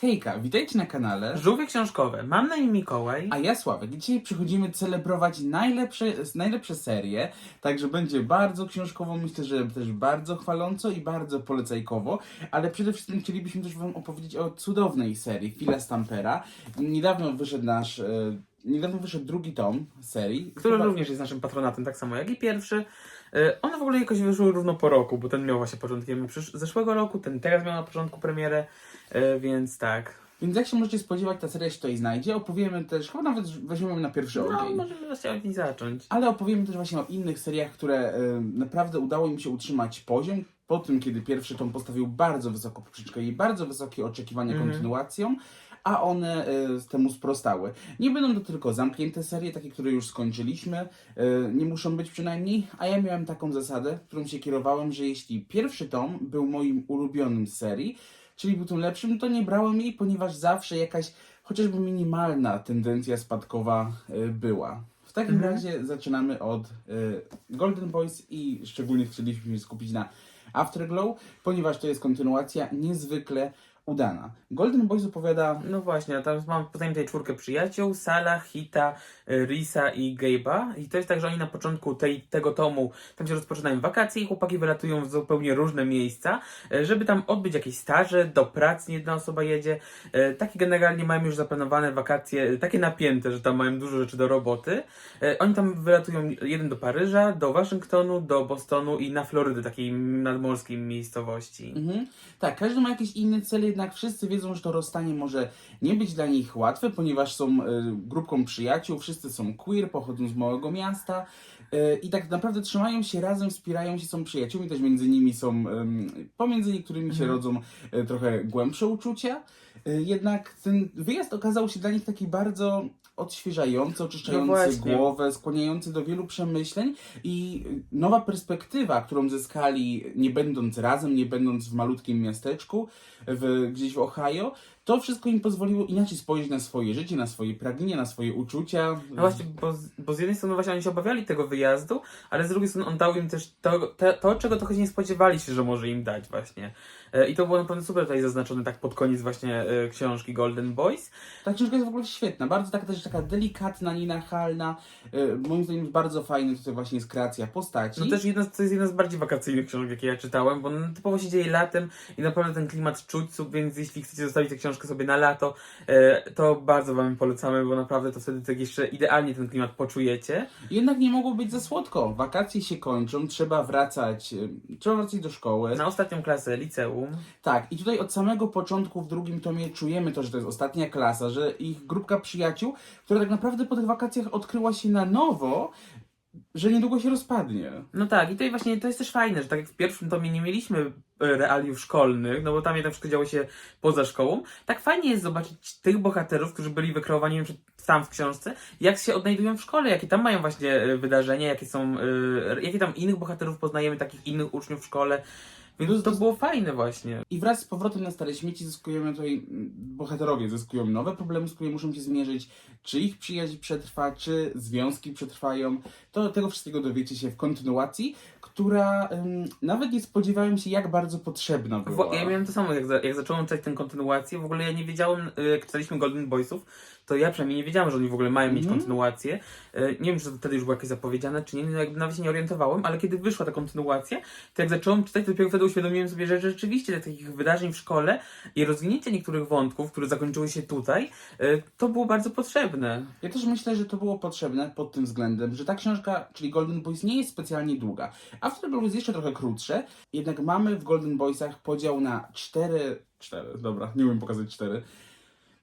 Hejka, witajcie na kanale. Żółwie książkowe. Mam na imię Mikołaj. A ja Sławek. Dzisiaj przychodzimy celebrować najlepsze, najlepsze serie, także będzie bardzo książkowo, myślę, że też bardzo chwaląco i bardzo polecajkowo, ale przede wszystkim chcielibyśmy też Wam opowiedzieć o cudownej serii Fila Stampera. Niedawno wyszedł nasz, e, niedawno wyszedł drugi tom serii. który Chyba- również jest naszym patronatem, tak samo jak i pierwszy. E, One w ogóle jakoś wyszły równo po roku, bo ten miał właśnie początkiem zeszłego roku, ten teraz miał na początku premierę, e, więc tak. Więc jak się możecie spodziewać, ta seria się tutaj znajdzie. Opowiemy też, chyba nawet weźmiemy na pierwszy No, ogień. możemy właśnie od niej zacząć. Ale opowiemy też właśnie o innych seriach, które y, naprawdę udało im się utrzymać poziom. Po tym, kiedy pierwszy tom postawił bardzo wysoką poprzeczkę i bardzo wysokie oczekiwania Mhm. kontynuacją, a one y, temu sprostały. Nie będą to tylko zamknięte serie, takie, które już skończyliśmy, y, nie muszą być przynajmniej, a ja miałem taką zasadę, którą się kierowałem, że jeśli pierwszy tom był moim ulubionym z serii, czyli był tym lepszym, to nie brałem jej, ponieważ zawsze jakaś chociażby minimalna tendencja spadkowa y, była. W takim Mhm. razie zaczynamy od Golden Boys i szczególnie chcieliśmy się skupić na Afterglow, ponieważ to jest kontynuacja niezwykle udana. Golden Boys opowiada No właśnie, a tam mam poza tym tej czwórkę przyjaciół, Sala, Hita, e, Risa i Gabe'a. I to jest tak, że oni na początku tej, tego tomu, tam się rozpoczynają wakacje i chłopaki wylatują w zupełnie różne miejsca, e, żeby tam odbyć jakieś staże, do pracy jedna osoba jedzie. E, Takie generalnie mają już zaplanowane wakacje, takie napięte, że tam mają dużo rzeczy do roboty. Oni tam wylatują jeden do Paryża, do Waszyngtonu, do Bostonu i na Florydę, takiej nadmorskiej miejscowości. Mhm. Tak, każdy ma jakiś inny cel, jednak wszyscy wiedzą, że to rozstanie może nie być dla nich łatwe, ponieważ są y, grupką przyjaciół, wszyscy są queer, pochodzą z małego miasta y, i tak naprawdę trzymają się razem, wspierają się, są przyjaciółmi, też między nimi są, pomiędzy niektórymi się Mhm. rodzą y, trochę głębsze uczucia. Jednak ten wyjazd okazał się dla nich taki bardzo odświeżający, oczyszczający No głowę, skłaniający do wielu przemyśleń i nowa perspektywa, którą zyskali nie będąc razem, nie będąc w malutkim miasteczku w, gdzieś w Ohio, to wszystko im pozwoliło inaczej spojrzeć na swoje życie, na swoje pragnienia, na swoje uczucia. No właśnie, bo z, bo z jednej strony właśnie oni się obawiali tego wyjazdu, ale z drugiej strony on dał im też to, te, to czego trochę się nie spodziewali się, że może im dać właśnie. E, I to było na pewno super tutaj zaznaczone tak pod koniec właśnie e, książki Golden Boys. Ta książka jest w ogóle świetna, bardzo taka też taka delikatna, nienachalna. Y, moim zdaniem bardzo fajny tutaj właśnie jest kreacja postaci. No też jedna, z- to jest jedna z bardziej wakacyjnych książek, jakie ja czytałem, bo ona typowo się dzieje latem i naprawdę ten klimat czuć, więc jeśli chcecie zostawić tę książkę sobie na lato, e, to bardzo wam polecamy, bo naprawdę to wtedy tak jeszcze idealnie ten klimat poczujecie. Jednak nie mogło być za słodko. Wakacje się kończą, trzeba wracać, y, trzeba wracać do szkoły. Na ostatnią klasę liceum. Tak, i tutaj od samego początku w drugim tomie czujemy to, że to jest ostatnia klasa, że ich grupka przyjaciół, która tak naprawdę po tych wakacjach odkryła się na nowo, że niedługo się rozpadnie. No tak, i tutaj właśnie to jest też fajne, że tak jak w pierwszym tomie nie mieliśmy e, realiów szkolnych, no bo tam jednak wszystko działo się poza szkołą, tak fajnie jest zobaczyć tych bohaterów, którzy byli wykreowani wiem, tam w książce, jak się odnajdują w szkole, jakie tam mają właśnie e, wydarzenia, jakie są, e, jakie tam innych bohaterów poznajemy, takich innych uczniów w szkole, więc to było fajne właśnie. I wraz z powrotem na Stare Śmieci zyskujemy tutaj, mm, bohaterowie zyskują nowe problemy, z którymi muszą się zmierzyć, czy ich przyjaźń przetrwa, czy związki przetrwają. To tego wszystkiego dowiecie się w kontynuacji, która ym, nawet nie spodziewałem się, jak bardzo potrzebna była. Ja miałem to samo, jak, za, jak zacząłem czytać tę kontynuację, w ogóle ja nie wiedziałem, y, jak czytaliśmy Golden Boysów, to ja przynajmniej nie wiedziałem, że oni w ogóle mają mieć Mhm. kontynuację. Y, Nie wiem, czy to wtedy już było jakieś zapowiedziane, czy nie, no jakby nawet się nie orientowałem, ale kiedy wyszła ta kontynuacja, to jak zacząłem czytać, to dopiero wtedy uświadomiłem sobie, że rzeczywiście takich wydarzeń w szkole i rozwinięcie niektórych wątków, które zakończyły się tutaj, y, to było bardzo potrzebne. Ja też myślę, że to było potrzebne pod tym względem, że ta książka, czyli Golden Boys, nie jest specjalnie długa. Afterglow jest jeszcze trochę krótsze, jednak mamy w Golden Boysach podział na cztery... Cztery, dobra, nie umiem pokazać cztery.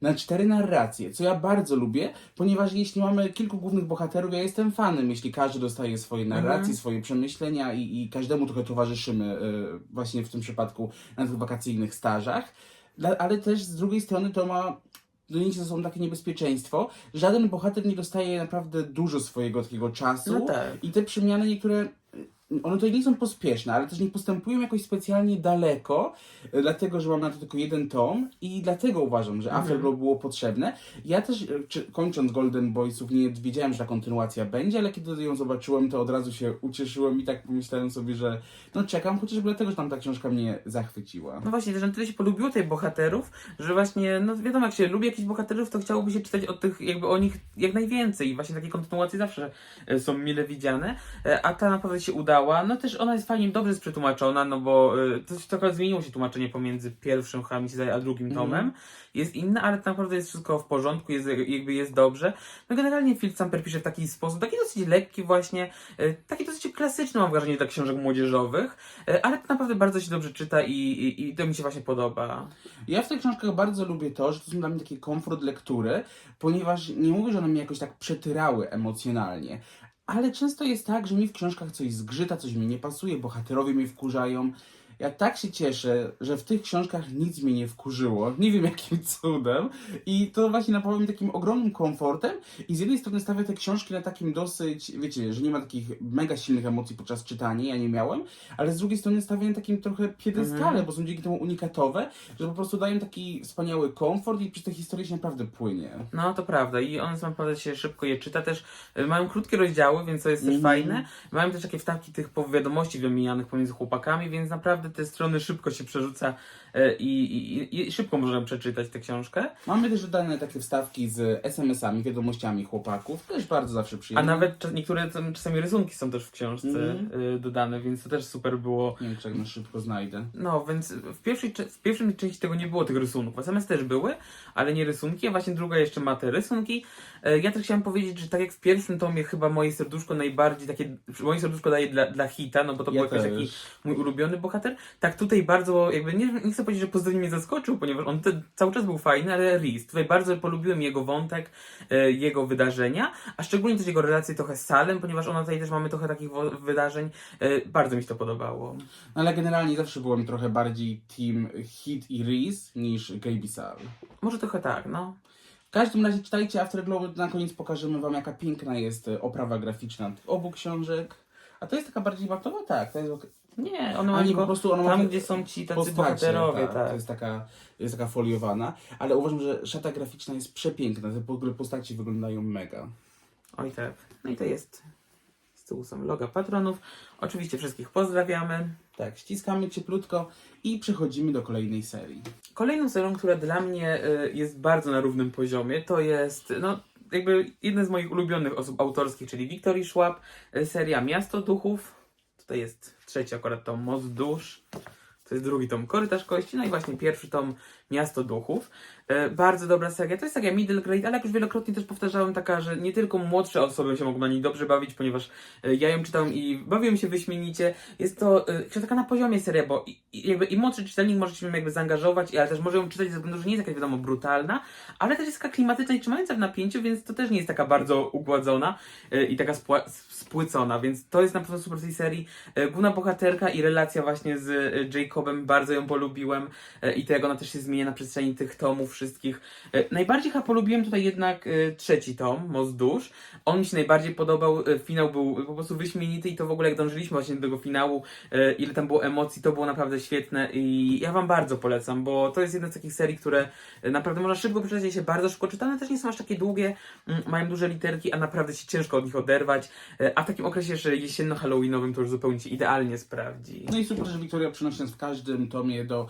Na cztery narracje, co ja bardzo lubię, ponieważ jeśli mamy kilku głównych bohaterów, ja jestem fanem, jeśli każdy dostaje swoje narracje, Mhm. swoje przemyślenia i, i każdemu trochę towarzyszymy y, właśnie w tym przypadku na tych wakacyjnych stażach. Dla- Ale też z drugiej strony to ma doniesie ze sobą takie niebezpieczeństwo. Żaden bohater nie dostaje naprawdę dużo swojego takiego czasu. No tak. I te przemiany niektóre one tutaj nie są pospieszne, ale też nie postępują jakoś specjalnie daleko, e, dlatego, że mam na to tylko jeden tom i dlatego uważam, że Afterglow było potrzebne. Ja też, e, czy, kończąc Golden Boysów, nie wiedziałem, że ta kontynuacja będzie, ale kiedy ją zobaczyłem, to od razu się ucieszyłem i tak pomyślałem sobie, że no czekam, chociażby dlatego, że tam ta książka mnie zachwyciła. No właśnie, też na tyle się polubiło tych bohaterów, że właśnie, no wiadomo, jak się lubi jakichś bohaterów, to chciałoby się czytać o tych, jakby o nich jak najwięcej. I właśnie takie kontynuacje zawsze e, są mile widziane. A ta naprawdę się udała. No też ona jest fajnie, dobrze przetłumaczona, no bo e, to się trochę zmieniło się tłumaczenie pomiędzy pierwszym chyba mi się zdaje, a drugim Mhm. tomem. Jest inne, ale to naprawdę jest wszystko w porządku, jest, jakby jest dobrze. No generalnie Phil Samper pisze w taki sposób, taki dosyć lekki właśnie, e, taki dosyć klasyczny mam wrażenie dla książek młodzieżowych, e, ale to naprawdę bardzo się dobrze czyta i, i, i to mi się właśnie podoba. Ja w tych książkach bardzo lubię to, że to są dla mnie taki komfort lektury, ponieważ nie mówię, że one mnie jakoś tak przetyrały emocjonalnie, ale często jest tak, że mi w książkach coś zgrzyta, coś mi nie pasuje, bohaterowie mnie wkurzają. Ja tak się cieszę, że w tych książkach nic mnie nie wkurzyło. Nie wiem jakim cudem. I to właśnie napawa mnie takim ogromnym komfortem. I z jednej strony stawia te książki na takim dosyć, wiecie, że nie ma takich mega silnych emocji podczas czytania, ja nie miałem, ale z drugiej strony stawia na takim trochę piedestale, Mhm. bo są dzięki temu unikatowe, że po prostu dają taki wspaniały komfort i przez te historie się naprawdę płynie. No to prawda i one są naprawdę się szybko je czyta też. y, Mają krótkie rozdziały, więc to jest też Mhm. fajne. Mają też takie wstawki tych wiadomości wymienianych pomiędzy chłopakami, więc naprawdę te strony szybko się przerzuca i, i, i szybko możemy przeczytać tę książkę. Mamy też dodane takie wstawki z SMS-ami, wiadomościami chłopaków, też bardzo zawsze A przyjemne. nawet czas- niektóre tam czasami rysunki są też w książce Mhm. y, dodane, więc to też super było. Nie wiem, czy jak na szybko znajdę. No, więc w pierwszej, cze- w pierwszym części tego nie było tych rysunków. SMS też były, ale nie rysunki, a właśnie druga jeszcze ma te rysunki. E, Ja też chciałam powiedzieć, że tak jak w pierwszym tomie chyba moje serduszko najbardziej takie, moje serduszko daje dla, dla Hita, no bo to Ja był jakiś też. taki mój ulubiony bohater. Tak tutaj bardzo, jakby nie, nie chcę powiedzieć, że pozytywnie mnie zaskoczył, ponieważ on cały czas był fajny, ale Reese. Tutaj bardzo polubiłem jego wątek, e, jego wydarzenia, a szczególnie też jego relacje trochę z Salem, ponieważ ona tutaj też mamy trochę takich wydarzeń. E, Bardzo mi się to podobało. No ale generalnie zawsze byłem trochę bardziej team Hit i Reese niż Gaby Sal. Może trochę tak, no. W każdym razie czytajcie Afterglow, na koniec pokażemy wam jaka piękna jest e, oprawa graficzna obu książek. A to jest taka bardziej matowa? Tak, to jest ok- Nie, one mają po prostu ma tam, gdzie są ci tacy bohaterowie, tak, tak. To jest taka, jest taka foliowana, ale uważam, że szata graficzna jest przepiękna, te w ogóle postaci wyglądają mega. Oj tak. No i to jest. Z tyłu są loga patronów. Oczywiście wszystkich pozdrawiamy. Tak, ściskamy cieplutko i przechodzimy do kolejnej serii. Kolejną serią, która dla mnie y, jest bardzo na równym poziomie, to jest no, jakby jedna z moich ulubionych osób autorskich, czyli Wiktorii Schwab, y, seria Miasto Duchów. Tutaj jest trzeci akurat tom Most Dusz. To jest drugi tom Korytarz Kości, no i właśnie pierwszy tom Miasto Duchów. E, bardzo dobra seria. To jest seria middle grade, ale jak już wielokrotnie też powtarzałem, taka, że nie tylko młodsze osoby się mogą na niej dobrze bawić, ponieważ e, ja ją czytałem i bawiłem się wyśmienicie. Jest to e, taka na poziomie seria, bo jakby i młodszy czytelnik może się jakby zaangażować, ale też może ją czytać ze względu, że nie jest jakaś wiadomo brutalna, ale też jest taka klimatyczna i trzymająca w napięciu, więc to też nie jest taka bardzo ugładzona i taka spłycona, więc to jest na pewno super z tej serii. Główna bohaterka i relacja właśnie z Jacobem, bardzo ją polubiłem i to jak ona też się zmienia na przestrzeni tych tomów wszystkich. E, Najbardziej chyba polubiłem tutaj jednak e, trzeci tom, Most Dusz. On mi się najbardziej podobał, e, finał był po prostu wyśmienity i to w ogóle jak dążyliśmy właśnie do tego finału, ile tam było emocji, to było naprawdę świetne i ja wam bardzo polecam, bo to jest jedna z takich serii, które naprawdę można szybko przeczytać, się bardzo szybko czyta, one też nie są aż takie długie, mają duże literki, a naprawdę się ciężko od nich oderwać, a w takim okresie jeszcze jesienno-halloweenowym to już zupełnie się idealnie sprawdzi. No i super, że Wiktoria przynosi nas w każdym tomie do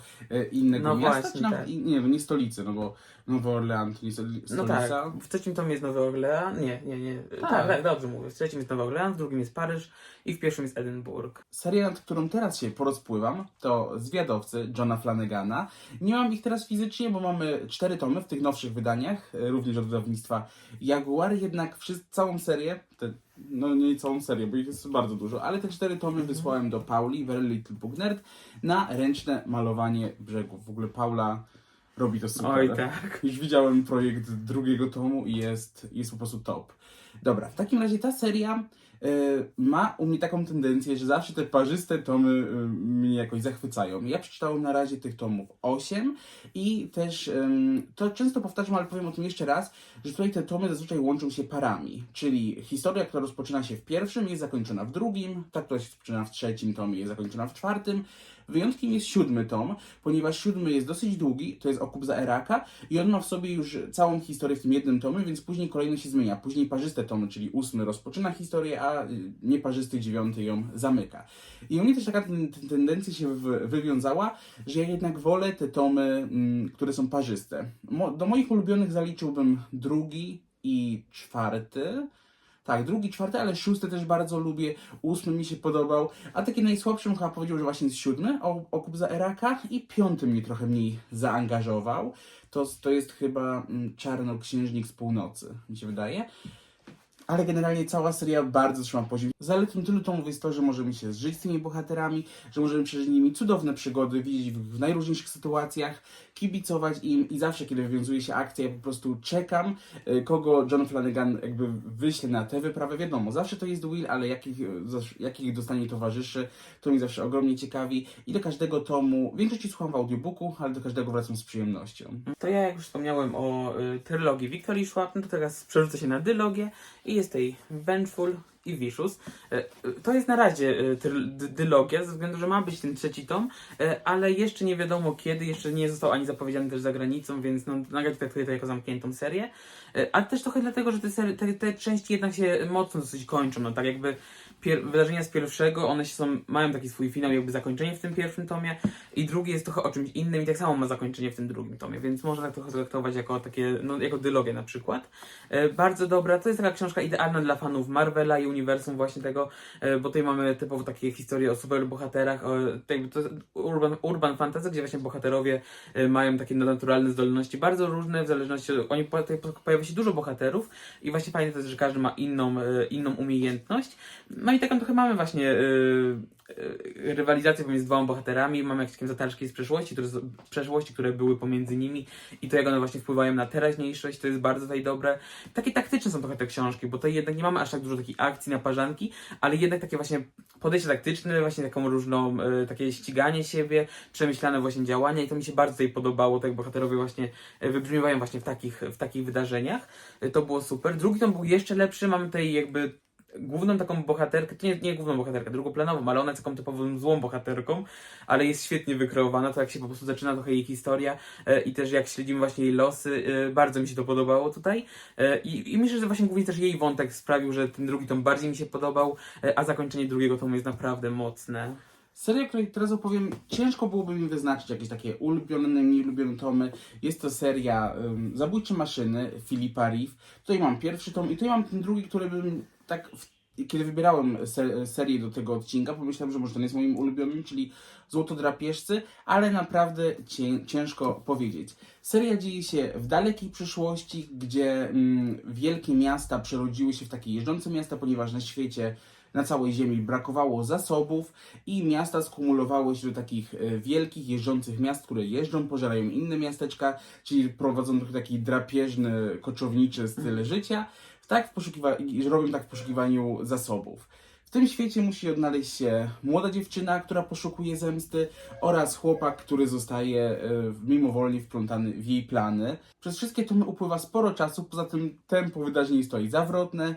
innego No miasta, właśnie, czy nawet, nie, no nie stolicy, no bo Nowy Orlean to nie No tak, w trzecim tomie jest Nowy Orlean, nie, nie, nie, tak, Tak. tak, dobrze mówię, w trzecim jest Nowy Orlean, w drugim jest Paryż i w pierwszym jest Edynburg. Seria, nad którą teraz się porozpływam, to Zwiadowcy Johna Flanagana. Nie mam ich teraz fizycznie, bo mamy cztery tomy w tych nowszych wydaniach, e, również od wydawnictwa Jaguar, jednak wszyscy, całą serię, te, no nie całą serię, bo ich jest bardzo dużo, ale te cztery tomy wysłałem do Pauli, Very Little Book Nerd, na ręczne malowanie brzegów. W ogóle Paula robi to super. Oj tak. Już widziałem projekt drugiego tomu i jest, jest po prostu top. Dobra, w takim razie ta seria e, ma u mnie taką tendencję, że zawsze te parzyste tomy e, mnie jakoś zachwycają. Ja przeczytałem na razie tych tomów 8 i też em, to często powtarzam, ale powiem o tym jeszcze raz, że tutaj te tomy zazwyczaj łączą się parami, czyli historia, która rozpoczyna się w pierwszym, jest zakończona w drugim, ta, która się rozpoczyna w trzecim tomie, jest zakończona w czwartym. Wyjątkiem jest siódmy tom, ponieważ siódmy jest dosyć długi, to jest Okup za Eraka i on ma w sobie już całą historię w tym jednym tomie, więc później kolejny się zmienia. Później parzyste tomy, czyli ósmy rozpoczyna historię, a y, nieparzysty dziewiąty ją zamyka. I u mnie też taka ten, ten tendencja się wy, wywiązała, że ja jednak wolę te tomy, mm, które są parzyste. Do moich ulubionych zaliczyłbym drugi i czwarty. Tak, drugi, czwarty, ale szósty też bardzo lubię, ósmy mi się podobał, a taki najsłabszym chyba powiedział, że właśnie jest siódmy, Okup za Eraka i piąty mnie trochę mniej zaangażował. To, to jest chyba mm, Czarnoksiężnik z północy, mi się wydaje. Ale generalnie cała seria bardzo trzyma poziom. Zaletą tylu tomów jest to, że możemy się zżyć z tymi bohaterami, że możemy przeżyć nimi cudowne przygody, widzieć w, w najróżniejszych sytuacjach, kibicować im i zawsze, kiedy wywiązuje się akcja, ja po prostu czekam, y, kogo John Flanagan jakby wyśle na tę wyprawę. Wiadomo, zawsze to jest Will, ale jakich, jakich dostanie towarzyszy, to mnie zawsze ogromnie ciekawi. I do każdego tomu, w większości słucham w audiobooku, ale do każdego wracam z przyjemnością. To ja, jak już wspomniałem o y, trylogii Schwab, no to teraz przerzucę się na dylogię i jest tej Vengeful i Vicious. E, y, To jest na razie dy- dylogia, ze względu, że ma być ten trzeci tom, e, ale jeszcze nie wiadomo kiedy, jeszcze nie został ani zapowiedziany też za granicą, więc no, nagrać traktuję to jako zamkniętą serię. E, Ale też trochę dlatego, że te, te, te części jednak się mocno dosyć kończą, no tak jakby wydarzenia z pierwszego, one się są, mają taki swój finał, jakby zakończenie w tym pierwszym tomie i drugi jest trochę o czymś innym i tak samo ma zakończenie w tym drugim tomie, więc można tak trochę traktować jako takie, no jako dylogię na przykład. E, bardzo dobra, to jest taka książka idealna dla fanów Marvela i uniwersum właśnie tego, e, bo tutaj mamy typowo takie historie o superbohaterach, o, to jest urban, urban fantasy, gdzie właśnie bohaterowie e, mają takie nadnaturalne zdolności, bardzo różne, w zależności od, oni, tutaj pojawia się dużo bohaterów i właśnie fajne to jest, że każdy ma inną, e, inną umiejętność. No i taką trochę mamy właśnie e, e, rywalizację pomiędzy dwoma bohaterami, mamy jakieś takie zatarczki z przeszłości, które, z- przeszłości, które były pomiędzy nimi i to jak one właśnie wpływają na teraźniejszość, to jest bardzo tutaj dobre. Takie taktyczne są trochę te książki, bo tutaj jednak nie mamy aż tak dużo takiej akcji na parzanki, ale jednak takie właśnie podejście taktyczne, właśnie taką różną, e, takie ściganie siebie, przemyślane właśnie działania i to mi się bardzo tutaj podobało, tak bohaterowie właśnie e, wybrzmiewają właśnie w takich, w takich wydarzeniach. E, To było super. Drugi tom był jeszcze lepszy, mamy tutaj jakby główną taką bohaterkę, nie, nie główną bohaterkę, drugoplanową, ale ona jest taką typową złą bohaterką, ale jest świetnie wykreowana, to jak się po prostu zaczyna trochę jej historia e, i też jak śledzimy właśnie jej losy, e, bardzo mi się to podobało tutaj e, i, i myślę, że właśnie głównie też jej wątek sprawił, że ten drugi tom bardziej mi się podobał, e, a zakończenie drugiego tomu jest naprawdę mocne. Seria, której teraz opowiem, ciężko byłoby mi wyznaczyć jakieś takie ulubione, ulubione tomy. Jest to seria um, Zabójcze Maszyny Filipa Reeve. Tutaj mam pierwszy tom i tutaj mam ten drugi, który bym tak, w, kiedy wybierałem ser, serię do tego odcinka, pomyślałem, że może ten jest moim ulubionym, czyli Złotodrapieżcy, ale naprawdę cię, ciężko powiedzieć. Seria dzieje się w dalekiej przyszłości, gdzie mm, wielkie miasta przerodziły się w takie jeżdżące miasta, ponieważ na świecie na całej Ziemi brakowało zasobów i miasta skumulowały się do takich e, wielkich, jeżdżących miast, które jeżdżą, pożerają inne miasteczka, czyli prowadzą taki drapieżny, koczowniczy styl życia, tak w poszukiwa- i robią tak w poszukiwaniu zasobów. W tym świecie musi odnaleźć się młoda dziewczyna, która poszukuje zemsty oraz chłopak, który zostaje e, mimowolnie wplątany w jej plany. Przez wszystkie tomy upływa sporo czasu, poza tym tempo wydarzeń jest tutaj zawrotne.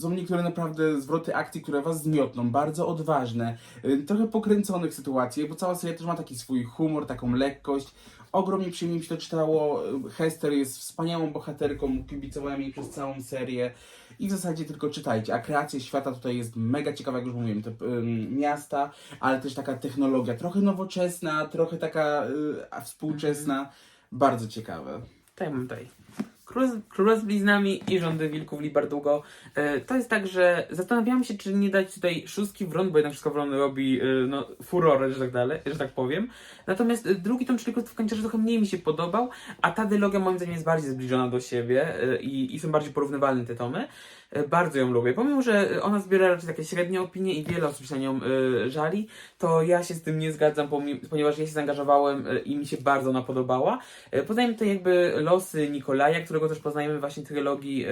Są niektóre naprawdę zwroty akcji, które was zmiotną, bardzo odważne, y, trochę pokręconych sytuacjach, bo cała seria też ma taki swój humor, taką lekkość. Ogromnie przyjemnie mi się to czytało. Hester jest wspaniałą bohaterką, kibicowałem jej przez całą serię i w zasadzie tylko czytajcie. A kreacja świata tutaj jest mega ciekawa, jak już mówiłem, te ym, miasta, ale też taka technologia, trochę nowoczesna, trochę taka y, współczesna, bardzo ciekawe. Tak, mam tutaj. Król, z- bliznami i rządy wilków Libardugo. E, to jest tak, że zastanawiałam się, czy nie dać tutaj szóstki wron, bo jednak wszystko wron robi e, no, furorę, że tak dalej, że tak powiem. Natomiast e, drugi tom, czyli Królestwo Kanciarzy, trochę mniej mi się podobał, a ta dylogia moim zdaniem jest bardziej zbliżona do siebie i, i są bardziej porównywalne te tomy. E, bardzo ją lubię. Pomimo, że ona zbiera raczej takie średnie opinie i wiele osób się na nią e, żali, to ja się z tym nie zgadzam, ponieważ ja się zaangażowałem e, i mi się bardzo ona podobała. E, Poznajemy tutaj jakby losy Nikolaja, którego też poznajemy właśnie trylogii, e,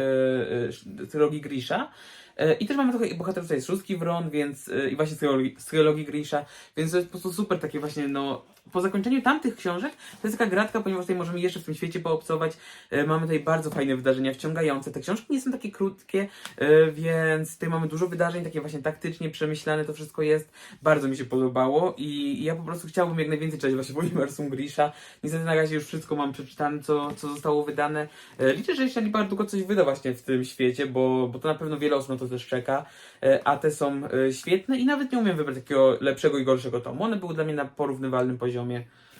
e, trylogii Grisha. E, I też mamy trochę bohaterów tutaj z szóstki Wron, więc e, i właśnie z trilogii, z trilogii Grisha, więc to jest po prostu super takie właśnie, no, po zakończeniu tamtych książek to jest taka gratka, ponieważ tutaj możemy jeszcze w tym świecie poobcować. E, mamy tutaj bardzo fajne wydarzenia, wciągające. Te książki nie są takie krótkie, e, więc tutaj mamy dużo wydarzeń, takie właśnie taktycznie przemyślane to wszystko jest. Bardzo mi się podobało i ja po prostu chciałbym jak najwięcej czytać właśnie w uniwersum Grisha. Niestety na razie już wszystko mam przeczytane, co, co zostało wydane. E, Liczę, że jeszcze długo coś wyda właśnie w tym świecie, bo, bo to na pewno wiele osób na to też czeka, a te są świetne i nawet nie umiem wybrać takiego lepszego i gorszego tomu. One były dla mnie na porównywalnym poziomie.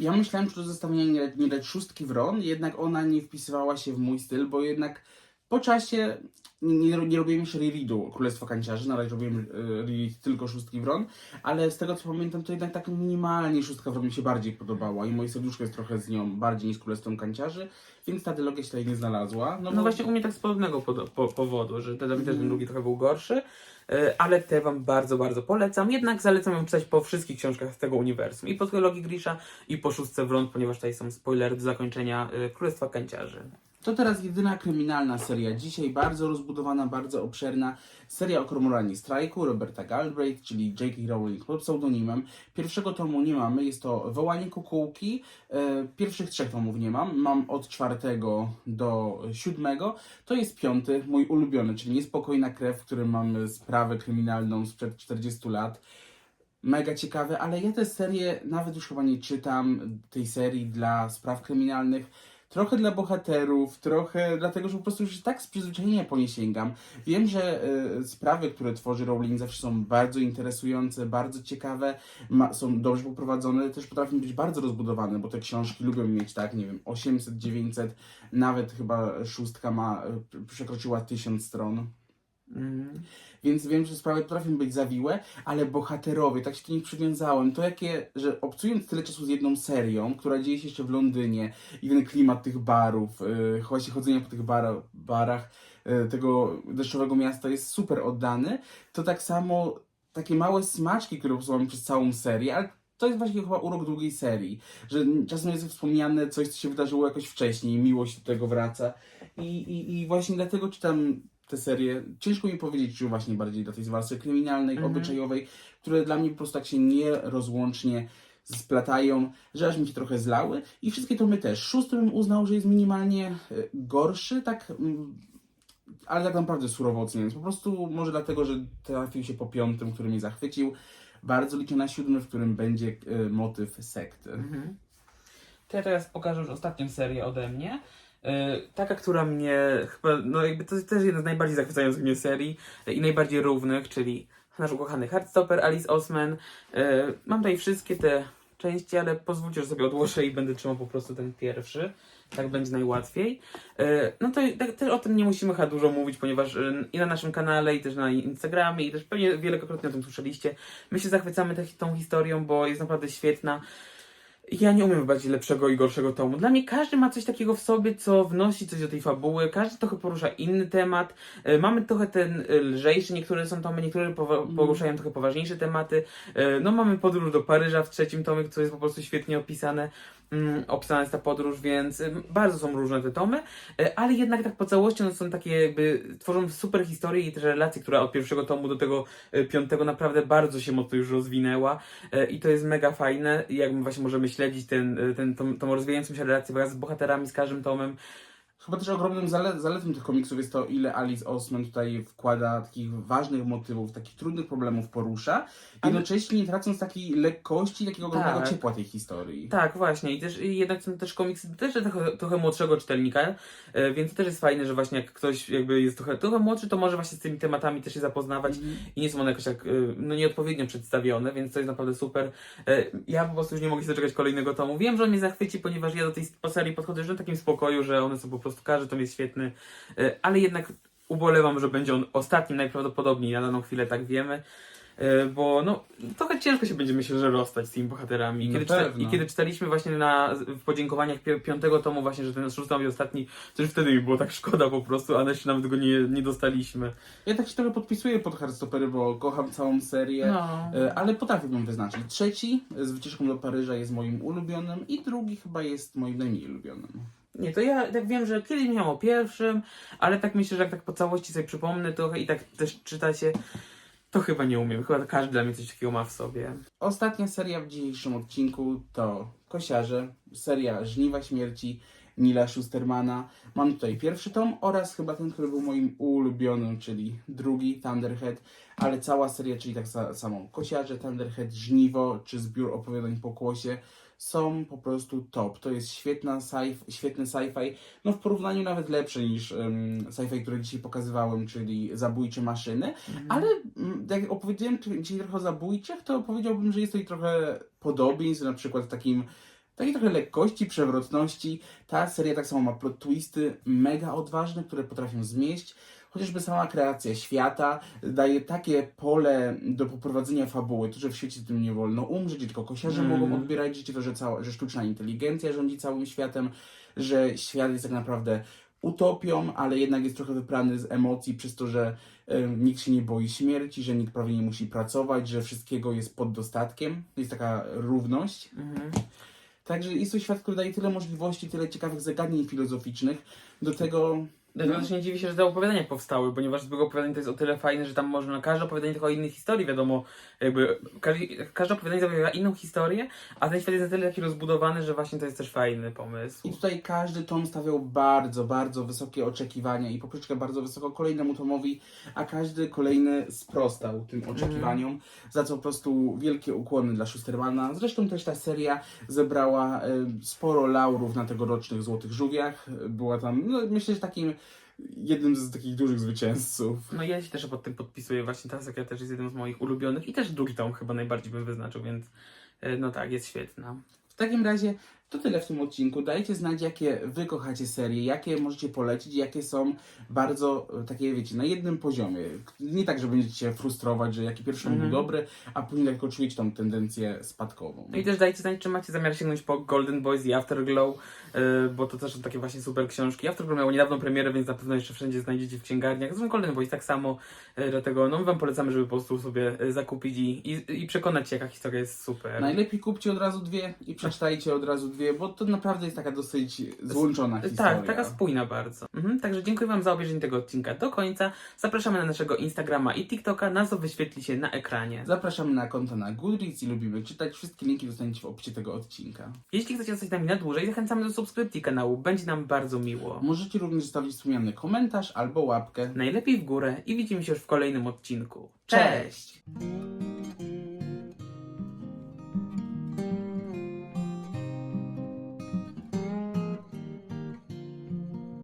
Ja myślałem, że to zestawienie nie, nie dać szóstki Wron, jednak ona nie wpisywała się w mój styl, bo jednak po czasie nie, nie, robiłem już rereadu Królestwa Kanciarzy, na razie robiłem reread tylko szóstki Wron, ale z tego co pamiętam, to jednak tak minimalnie szóstka Wron mi się bardziej podobała i moje serduszko jest trochę z nią bardziej niż Królestwem Kanciarzy, więc ta dylogia się tutaj nie znalazła. No, bo- właśnie u mnie tak z podobnego po, po, powodu, że ten, też ten drugi trochę był gorszy, e, ale te wam bardzo, bardzo polecam. Jednak zalecam ją czytać po wszystkich książkach z tego uniwersum. I po trylogii Grisha, i po szóstce Wron, ponieważ tutaj są spoilery do zakończenia e, Królestwa Kanciarzy. To teraz jedyna kryminalna seria. Dzisiaj bardzo rozbudowana, bardzo obszerna. Seria o Kormoranie Strajku Roberta Galbraith, czyli J.K. Rowling pod pseudonimem. Pierwszego tomu nie mamy, jest to Wołanie Kukułki. E, Pierwszych trzech tomów nie mam. Mam od czwartego do siódmego. To jest piąty, mój ulubiony, czyli Niespokojna Krew, w którym mamy sprawę kryminalną sprzed 40 lat. Mega ciekawe, ale ja tę serię nawet już chyba nie czytam tej serii dla spraw kryminalnych. Trochę dla bohaterów, trochę dlatego, że po prostu już tak z przyzwyczajenia po nie sięgam. Wiem, że y, sprawy, które tworzy Rowling zawsze są bardzo interesujące, bardzo ciekawe, ma, są dobrze poprowadzone, też potrafią być bardzo rozbudowane, bo te książki lubią mieć tak, nie wiem, 800, 900, nawet chyba szóstka ma, y, przekroczyła 1000 stron. Mm. Więc wiem, że sprawy potrafią być zawiłe, ale bohaterowie, tak się do nich przywiązałem. To jakie, że obcując tyle czasu z jedną serią, która dzieje się jeszcze w Londynie i ten klimat tych barów, yy, właśnie chodzenia po tych bara, barach yy, tego deszczowego miasta jest super oddany, to tak samo takie małe smaczki, które posłałem przez całą serię, ale to jest właśnie chyba urok drugiej serii, że czasem jest wspomniane coś, co się wydarzyło jakoś wcześniej, miłość do tego wraca i, i, i właśnie dlatego czytam tę serię. Ciężko mi powiedzieć, czy właśnie bardziej do tej warstwy kryminalnej, Mhm. obyczajowej, które dla mnie po prostu tak się nierozłącznie splatają, że aż mi się trochę zlały. I wszystkie tomy też. Szósty bym uznał, że jest minimalnie e, gorszy, tak, mm, ale tak naprawdę surowo oceniając. Po prostu może dlatego, że trafił się po piątym, który mnie zachwycił. Bardzo liczę na siódmy, w którym będzie e, motyw sekty. Mhm. To ja teraz pokażę już ostatnią serię ode mnie. E, Taka, która mnie chyba, no jakby to też jedna z najbardziej zachwycających mnie serii e, i najbardziej równych, czyli nasz ukochany Heartstopper, Alice Osman. E, Mam tutaj wszystkie te części, ale pozwólcie, że sobie odłożę i będę trzymał po prostu ten pierwszy. Tak będzie najłatwiej. No to tak, też o tym nie musimy chyba dużo mówić, ponieważ i na naszym kanale, i też na Instagramie, i też pewnie wielokrotnie o tym słyszeliście. My się zachwycamy tą historią, bo jest naprawdę świetna. Ja nie umiem wybrać lepszego i gorszego tomu. Dla mnie każdy ma coś takiego w sobie, co wnosi coś do tej fabuły. Każdy trochę porusza inny temat. E, Mamy trochę ten e, lżejszy, niektóre są tomy, niektóre powa- poruszają trochę poważniejsze tematy. E, No mamy podróż do Paryża w trzecim tomie, co jest po prostu świetnie opisane. Mm, Opisana jest ta podróż, więc e, bardzo są różne te tomy, e, ale jednak tak po całości one są takie jakby, tworzą super historie i też relacje, która od pierwszego tomu do tego e, piątego naprawdę bardzo się mocno już rozwinęła. I to jest mega fajne. I jakby właśnie możemy śledzić ten, ten, tą, tą rozwijającą się relację wraz z bohaterami, z każdym tomem. Chyba też ogromnym zale zaletą tych komiksów jest to, ile Alice Osman tutaj wkłada takich ważnych motywów, takich trudnych problemów porusza, Ale- jednocześnie nie tracąc takiej lekkości, takiego ogromnego Tak. ciepła tej historii. Tak, właśnie. I też i jednak są też komiksy też trochę, trochę młodszego czytelnika, e, więc to też jest fajne, że właśnie jak ktoś jakby jest trochę, trochę młodszy, to może właśnie z tymi tematami też się zapoznawać i nie są one jakoś tak e, no, nieodpowiednio przedstawione, więc to jest naprawdę super. E, Ja po prostu już nie mogę się doczekać kolejnego tomu. Wiem, że on mnie zachwyci, ponieważ ja do tej serii podchodzę już w takim spokoju, że one są po prostu, każdy tom jest świetny, e, ale jednak ubolewam, że będzie on ostatnim najprawdopodobniej na daną chwilę, tak wiemy. E, Bo no, trochę ciężko się będzie myślę, że rozstać z tymi bohaterami. I kiedy, czyta. I kiedy czytaliśmy właśnie na, w podziękowaniach pi- piątego tomu właśnie, że ten szósty jest ostatni, to już wtedy mi było tak szkoda po prostu, a jeszcze nawet go nie, nie dostaliśmy. Ja tak się trochę podpisuję pod Hardstoppery, bo kocham całą serię, No. e, ale potrafiłbym wyznaczyć. Trzeci z wycieczką do Paryża jest moim ulubionym i drugi chyba jest moim najmniej ulubionym. Nie, to ja tak wiem, że kiedyś miałam o pierwszym, ale tak myślę, że jak tak po całości sobie przypomnę trochę i tak też czyta się, to chyba nie umiem. Chyba każdy dla mnie coś takiego ma w sobie. Ostatnia seria w dzisiejszym odcinku to Kosiarze, seria Żniwa Śmierci Nila Schustermana. Mam tutaj pierwszy tom oraz chyba ten, który był moim ulubionym, czyli drugi Thunderhead, ale cała seria, czyli tak sa- samo Kosiarze, Thunderhead, Żniwo czy zbiór opowiadań po kłosie są po prostu top. To jest świetna sci świetny sci-fi, no w porównaniu nawet lepszy niż um, sci-fi, które dzisiaj pokazywałem, czyli Zabójcze Maszyny, ale mm, jak opowiedziałem dzisiaj trochę o zabójczych, to powiedziałbym, że jest tutaj trochę podobieństw, na przykład w takim takiej trochę lekkości, przewrotności. Ta seria tak samo ma plot twisty mega odważne, które potrafią zmieść. Chociażby sama kreacja świata daje takie pole do poprowadzenia fabuły, to, że w świecie tym nie wolno umrzeć, tylko kosiarze Mm. mogą odbierać życie, to, że, cała, że sztuczna inteligencja rządzi całym światem, że świat jest tak naprawdę utopią, ale jednak jest trochę wyprany z emocji przez to, że e, nikt się nie boi śmierci, że nikt prawie nie musi pracować, że wszystkiego jest pod dostatkiem. Jest taka równość. Mhm. Także jest to świat, który daje tyle możliwości, tyle ciekawych zagadnień filozoficznych. Do tego. Dlatego też nie dziwię się, że te opowiadania powstały, ponieważ zbiór opowiadań to jest o tyle fajne, że tam można, każde opowiadanie tylko o innej historii, wiadomo, jakby każde, każde opowiadanie zawiera inną historię, a ten świat jest na tyle taki rozbudowany, że właśnie to jest też fajny pomysł. I tutaj każdy tom stawiał bardzo, bardzo wysokie oczekiwania i poprzeczkę bardzo wysoko kolejnemu tomowi, a każdy kolejny sprostał tym oczekiwaniom, za co po prostu wielkie ukłony dla Schustermana. Zresztą też ta seria zebrała e, sporo laurów na tegorocznych Złotych Żółwiach. Była tam, no, myślę, że takim jednym z takich dużych zwycięzców. No ja się też pod tym podpisuję, właśnie ta seria też jest jednym z moich ulubionych i też drugi tom chyba najbardziej bym wyznaczył, więc e, no tak, jest świetna. W takim razie to tyle w tym odcinku. Dajcie znać, jakie wy kochacie serie, jakie możecie polecić, jakie są bardzo e, takie, wiecie, na jednym poziomie. Nie tak, że będziecie się frustrować, że jaki pierwszy Mhm. był dobry, a później tylko czujecie tą tendencję spadkową. No i też dajcie znać, czy macie zamiar sięgnąć po Golden Boys i Afterglow, bo to też są takie właśnie super książki. Afterglow miało niedawno premierę, więc na pewno jeszcze wszędzie znajdziecie w księgarniach. Zresztą Golden Boys tak samo, e, dlatego no my wam polecamy, żeby po prostu sobie e, zakupić i, i, i przekonać się, jaka historia jest super. Najlepiej kupcie od razu dwie i przeczytajcie od razu dwie, bo to naprawdę jest taka dosyć złączona historia. Tak, taka spójna bardzo. Mhm, także dziękuję Wam za obejrzenie tego odcinka do końca. Zapraszamy na naszego Instagrama i TikToka, nazwa wyświetli się na ekranie. Zapraszamy na konto na Goodreads i lubimy czytać. Wszystkie linki dostaniecie w opisie tego odcinka. Jeśli chcecie zostać z nami na dłużej, zachęcamy do subskrypcji kanału, będzie nam bardzo miło. Możecie również zostawić wspomniany komentarz albo łapkę. Najlepiej w górę i widzimy się już w kolejnym odcinku. Cześć! Cześć.